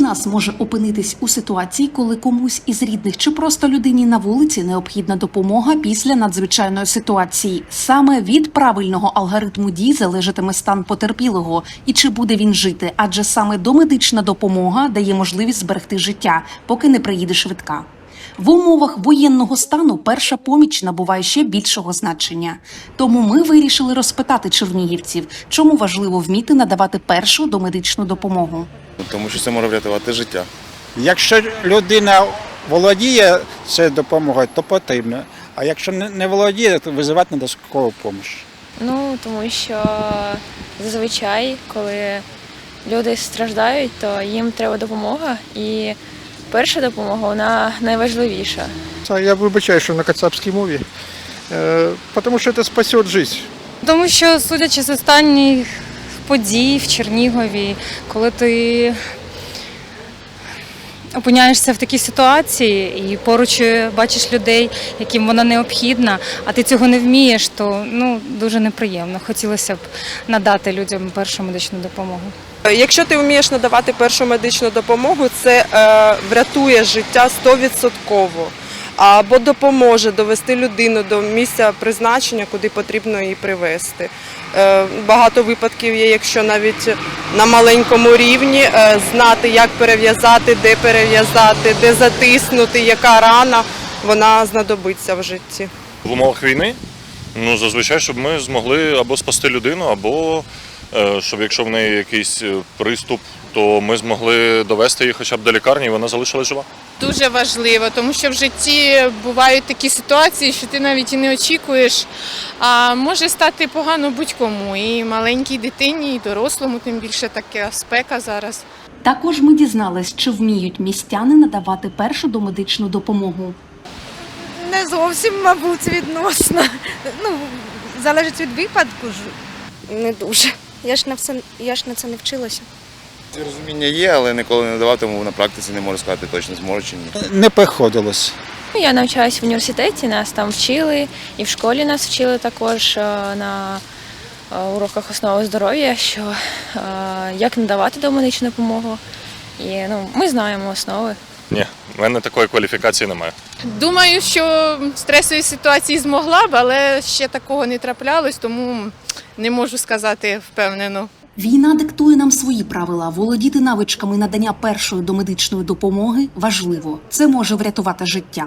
нас може опинитись у ситуації, коли комусь із рідних чи просто людині на вулиці необхідна допомога після надзвичайної ситуації. Саме від правильного алгоритму дій залежатиме стан потерпілого і чи буде він жити, адже саме домедична допомога дає можливість зберегти життя, поки не приїде швидка. В умовах воєнного стану перша поміч набуває ще більшого значення. Тому ми вирішили розпитати чернігівців, чому важливо вміти надавати першу домедичну допомогу. Тому що це може врятувати життя. Якщо людина володіє цією допомогою, то потрібно. А якщо не володіє, то визивати на скору допомогу. Ну, тому що зазвичай, коли люди страждають, то їм треба допомога, і перша допомога вона найважливіша. Це я вибачаю, що на кацапській мові, е, тому що це спасет життя. Тому що, судячи з останніх подій в Чернігові, коли ти опиняєшся в такій ситуації і поруч бачиш людей, яким вона необхідна, а ти цього не вмієш, то ну дуже неприємно. Хотілося б надати людям першу медичну допомогу. Якщо ти вмієш надавати першу медичну допомогу, це е, врятує життя 100% або допоможе довести людину до місця призначення, куди потрібно її привезти. Е, багато випадків є, якщо навіть на маленькому рівні е, знати, як перев'язати, де перев'язати, де затиснути, яка рана, вона знадобиться в житті. В умовах війни, ну зазвичай, щоб ми змогли або спасти людину, або е, щоб якщо в неї якийсь е, приступ, то ми змогли довести її хоча б до лікарні, і вона залишилась жива. дуже важливо, тому що в житті бувають такі ситуації, що ти навіть і не очікуєш. А може стати погано будь-кому, і маленькій дитині, і дорослому, тим більше така спека зараз. Також ми дізнались, чи вміють містяни надавати першу домедичну допомогу. Не зовсім, мабуть, відносно. Ну, залежить від випадку ж. Не дуже. Я ж на все я ж на це не вчилася. Розуміння є, але ніколи не давав, тому на практиці не можу сказати точно зможу чи ні. Не приходилось. Ну, Я навчаюся в університеті, нас там вчили, і в школі нас вчили також е, на е, уроках основи здоров'я, що е, як надавати домедичну допомогу. І ну, ми знаємо основи. Ні, в мене такої кваліфікації немає. Думаю, що в стресовій ситуації змогла б, але ще такого не траплялось, тому не можу сказати впевнено. Війна диктує нам свої правила. Володіти навичками надання першої домедичної допомоги важливо. Це може врятувати життя.